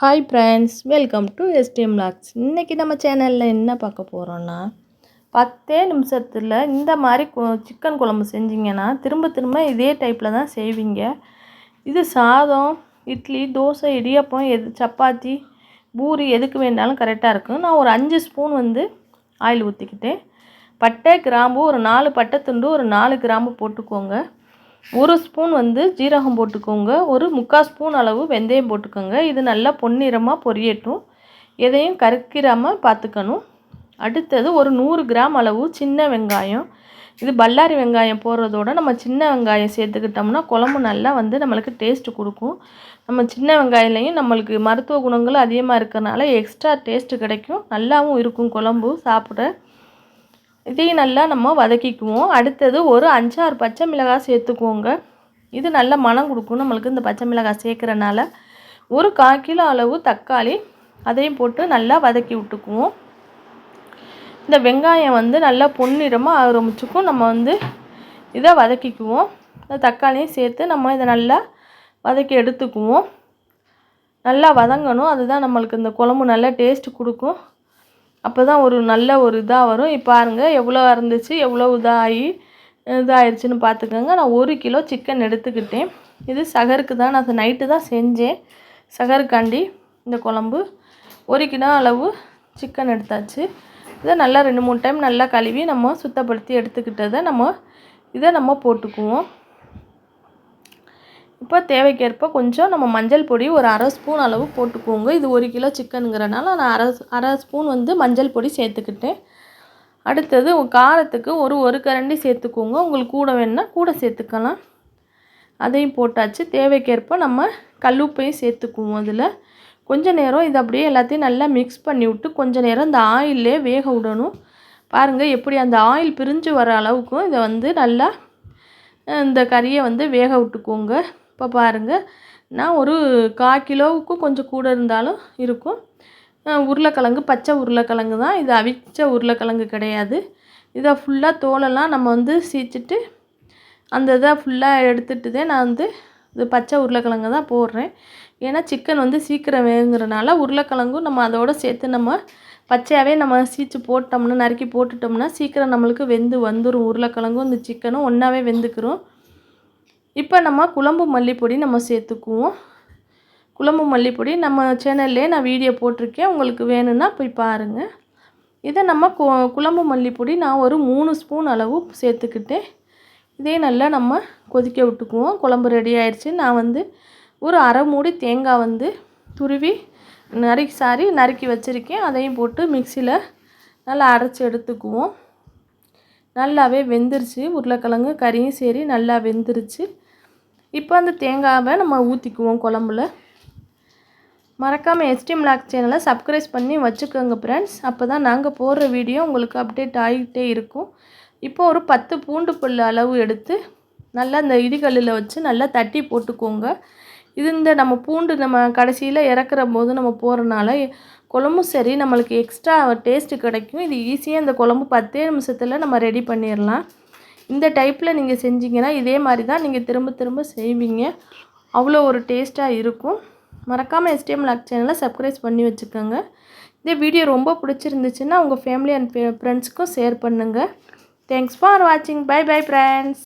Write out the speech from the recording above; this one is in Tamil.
Hi friends welcome to STM logs இன்றைக்கி நம்ம சேனலில் என்ன பார்க்க போகிறோன்னா பத்தே நிமிஷத்தில் இந்த மாதிரி சிக்கன் குழம்பு செஞ்சிங்கன்னா திரும்ப திரும்ப இதே டைப்பில் தான் செய்வீங்க. இது சாதம் இட்லி தோசை இடியப்பம் எது சப்பாத்தி பூரி எதுக்கு வேணாலும் கரெக்டாக இருக்கும். நான் ஒரு அஞ்சு ஸ்பூன் வந்து ஆயில் ஊற்றிக்கிட்டேன் பட்டை கிராம்பு ஒரு நாலு பட்டை துண்டு ஒரு நாலு கிராம்பு போட்டுக்கோங்க. ஒரு ஸ்பூன் வந்து ஜீரகம் போட்டுக்கோங்க. ஒரு முக்கால் ஸ்பூன் அளவு வெந்தயம் போட்டுக்கோங்க. இது நல்லா பொன்னிறமாக பொரியட்டும். எதையும் கருக்கிறாமல் பார்த்துக்கணும் அடுத்தது ஒரு நூறு கிராம் அளவு சின்ன வெங்காயம். இது பல்லாரி வெங்காயம் போடுறதோட நம்ம சின்ன வெங்காயம் சேர்த்துக்கிட்டோம்னா குழம்பு நல்லா வந்து நம்மளுக்கு டேஸ்ட்டு கொடுக்கும். நம்ம சின்ன வெங்காயத்துலேயும் நம்மளுக்கு மருத்துவ குணங்கள் அதிகமாக இருக்கிறனால எக்ஸ்ட்ரா டேஸ்ட்டு கிடைக்கும். நல்லாவும் இருக்கும் குழம்பு சாப்பிட. இதையும் நல்லா நம்ம வதக்கிக்குவோம். அடுத்தது ஒரு அஞ்சாறு பச்சை மிளகாய் சேர்த்துக்குவோங்க இது நல்ல மனம் கொடுக்கும் நம்மளுக்கு இந்த பச்சை மிளகாய் சேர்க்குறனால. ஒரு கால் கிலோ அளவு தக்காளி அதையும் போட்டு நல்லா வதக்கி விட்டுக்குவோம். இந்த வெங்காயம் வந்து நல்லா பொன்னிறமாக ஆரம்பிச்சுக்கும். நம்ம வந்து இதை வதக்கிக்குவோம். இந்த தக்காளியும் சேர்த்து நம்ம இதை நல்லா வதக்கி எடுத்துக்குவோம். நல்லா வதங்கணும். அதுதான் நம்மளுக்கு இந்த குழம்பு நல்லா டேஸ்ட்டு கொடுக்கும். அப்போ தான் ஒரு நல்ல ஒரு இதாக வரும். இப்போ பாருங்கள் எவ்வளோ இருந்துச்சு எவ்வளோ இதாகி இதாகிடுச்சின்னு பார்த்துக்கோங்க நான் ஒரு கிலோ சிக்கன் எடுத்துக்கிட்டேன். இது சகருக்கு தான் நான் நைட்டு தான் செஞ்சேன். சகருக்காண்டி இந்த குழம்பு. ஒரு கிலோ அளவு சிக்கன் எடுத்தாச்சு. இதை நல்லா ரெண்டு மூணு டைம் நல்லா கழுவி நம்ம சுத்தப்படுத்தி எடுத்துக்கிட்டதை நம்ம இதை நம்ம போட்டுக்குவோம். இப்போ தேவைக்கேற்ப கொஞ்சம் நம்ம மஞ்சள் பொடி ஒரு அரை ஸ்பூன் அளவு போட்டுக்கோங்க. இது ஒரு கிலோ சிக்கனுங்கிறனால நான் அரை அரை ஸ்பூன் வந்து மஞ்சள் பொடி சேர்த்துக்கிட்டேன். அடுத்தது காரத்துக்கு ஒரு ஒரு கரண்டி சேர்த்துக்கோங்க. உங்களுக்கு கூட வேணுன்னா கூட சேர்த்துக்கலாம். அதையும் போட்டாச்சு. தேவைக்கேற்ப நம்ம கல்லுப்பையும் சேர்த்துக்குவோம் அதில். கொஞ்சம் நேரம் இதை அப்படியே எல்லாத்தையும் நல்லா மிக்ஸ் பண்ணி விட்டு கொஞ்ச நேரம் இந்த ஆயிலே வேக விடணும். பாருங்கள் எப்படி அந்த ஆயில் பிரிஞ்சு வர அளவுக்கும் இதை வந்து நல்லா இந்த கறியை வந்து வேக விட்டுக்கோங்க. இப்போ பாருங்கள் நான் ஒரு கால் கிலோவுக்கும் கொஞ்சம் கூட இருந்தாலும் இருக்கும். உருளைக்கிழங்கு பச்சை உருளைக்கிழங்கு தான். இது அவிச்ச உருளைக்கிழங்கு கிடையாது. இதை ஃபுல்லாக தோலெல்லாம் நம்ம வந்து சீச்சிட்டு அந்த இதை ஃபுல்லாக எடுத்துகிட்டு தான் நான் வந்து இது பச்சை உருளைக்கிழங்கு தான் போடுறேன். ஏன்னா சிக்கன் வந்து சீக்கிரம் வேகுங்கிறனால உருளைக்கிழங்கும் நம்ம அதோடு சேர்த்து நம்ம பச்சையாகவே நம்ம சீச்சு போட்டோம்னா நறுக்கி போட்டுட்டோம்னா சீக்கிரம் நம்மளுக்கு வெந்து வந்துடும் உருளைக்கிழங்கும் இந்த சிக்கனும் ஒன்றாவே வெந்துக்கிறோம் இப்போ நம்ம குழம்பு மல்லிப்பொடி நம்ம சேர்த்துக்குவோம். குழம்பு மல்லிப்பொடி நம்ம சேனல்லே நான் வீடியோ போட்டிருக்கேன். உங்களுக்கு வேணும்னா போய் பாருங்கள் இதை நம்ம கு குழம்பு மல்லிப்பொடி நான் ஒரு மூணு ஸ்பூன் அளவு சேர்த்துக்கிட்டேன். இதே நல்லா நம்ம கொதிக்க விட்டுக்குவோம். குழம்பு ரெடி ஆயிடுச்சு நான் வந்து ஒரு அரை மூடி தேங்காய் வந்து துருவி நறுக்கி சாரி நறுக்கி வச்சுருக்கேன். அதையும் போட்டு மிக்சியில் நல்லா அரைச்சி எடுத்துக்குவோம். நல்லாவே வெந்துருச்சு. உருளைக்கிழங்கு கறியும் சரி நல்லா வெந்துருச்சு. இப்போ அந்த தேங்காவை நம்ம ஊற்றிக்குவோம் குழம்புல. மறக்காமல் எஸ்டி மிளாக் சேனலை சப்ஸ்கிரைப் பண்ணி வச்சுக்கோங்க ஃப்ரெண்ட்ஸ் அப்போ தான் நாங்கள் போடுற வீடியோ உங்களுக்கு அப்டேட் ஆகிட்டே இருக்கும். இப்போ ஒரு பத்து பூண்டு புல் அளவு எடுத்து நல்லா இந்த இடிகல்லில் வச்சு நல்லா தட்டி போட்டுக்கோங்க. இது இந்த நம்ம பூண்டு நம்ம கடைசியில் இறக்குற போது நம்ம போகிறனால குழம்பும் சரி நம்மளுக்கு எக்ஸ்ட்ரா டேஸ்ட்டு கிடைக்கும். இது ஈஸியாக இந்த குழம்பு பத்தே நிமிஷத்தில் நம்ம ரெடி பண்ணிடலாம் இந்த டைப்பில் நீங்கள் செஞ்சீங்கன்னா இதே மாதிரி தான் நீங்கள் திரும்ப திரும்ப செய்வீங்க. அவ்வளோ ஒரு டேஸ்ட்டாக இருக்கும். மறக்காமல் எஸ்டிஎம் லாக் சேனலை சப்ஸ்கிரைப் பண்ணி வச்சுக்கோங்க. இந்த வீடியோ ரொம்ப பிடிச்சிருந்துச்சுன்னா உங்கள் ஃபேமிலி அண்ட் ஃப்ரெண்ட்ஸுக்கும் ஷேர் பண்ணுங்கள் தேங்க்ஸ் ஃபார் வாட்சிங் பை பை ஃப்ரெண்ட்ஸ்